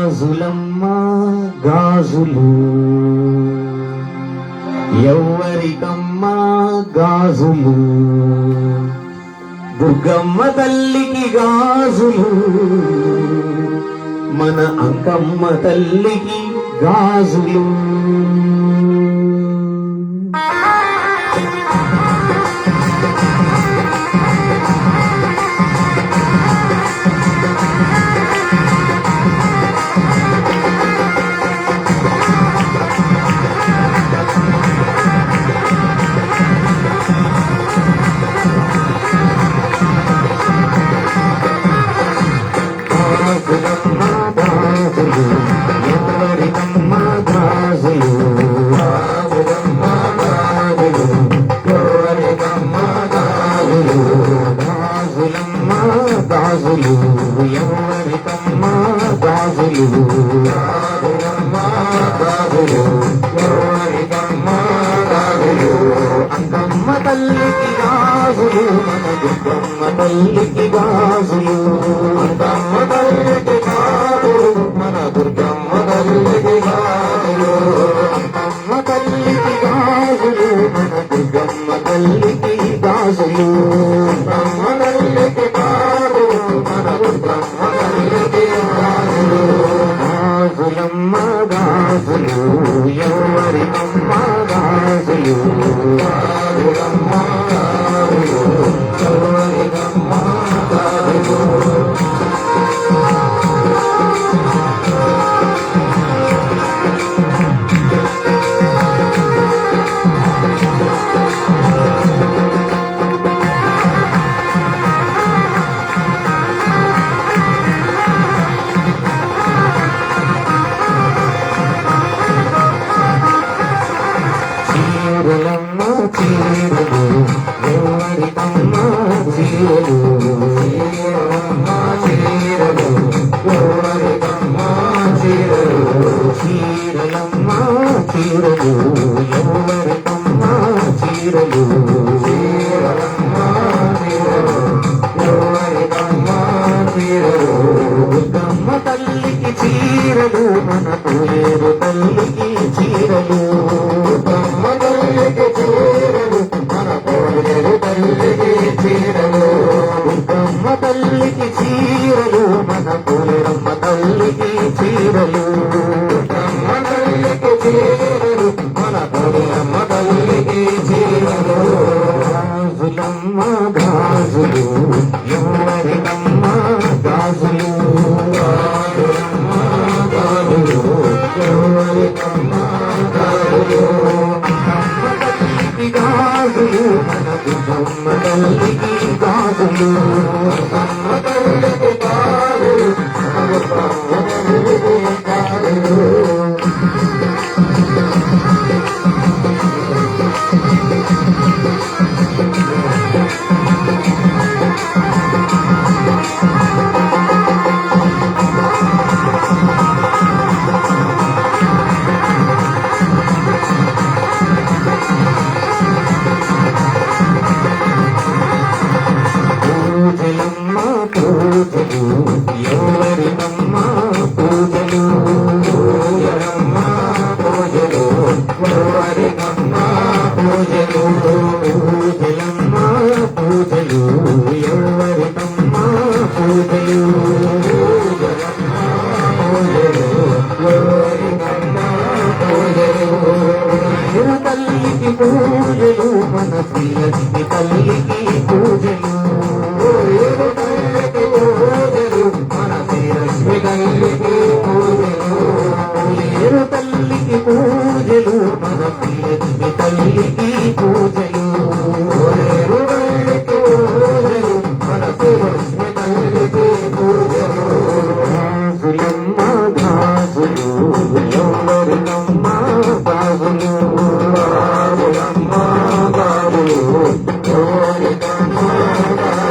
గాజులమ్మ గాజులు. ఎవ్వరికమ్మ గాజులు. దుర్గమ్మ తల్లికి గాజులు. మన అంకమ్మ తల్లికి గాజులు. మన తల్లికి దాసులు అంకమ్మ తల్లికి గాజులు మన దుర్గమ్మ తల్లికి గాజులు అంకమ్మ తల్లికి గాజులు మన దుర్గమ్మ తల్లికి అమ్మ చీరలు దుర్గమ్మ తల్లికి చీరలు మన పేరు తల్లికి చీరలు దుర్గమ్మ తల్లికి చీరలు మన పేరు తల్లికి చీరలు దుర్గమ్మ తల్లికి చీరలు మన పూరమ్మ తల్లికి చీరలు. గాజులు మన దుర్గమ్మ తల్లికి గాజులు అమ్మ తల్లికి గాజులు మన దుర్గమ్మ తల్లికి గాజులు పూజలు మన శ్రీలక్ష్మి తల్లికి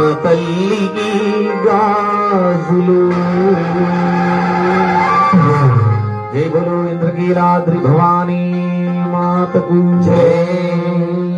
అంకమ్మ తల్లికి గాజులు. జై బలో ఇంద్రకీలాద్రి భవానీ మాతకు జయ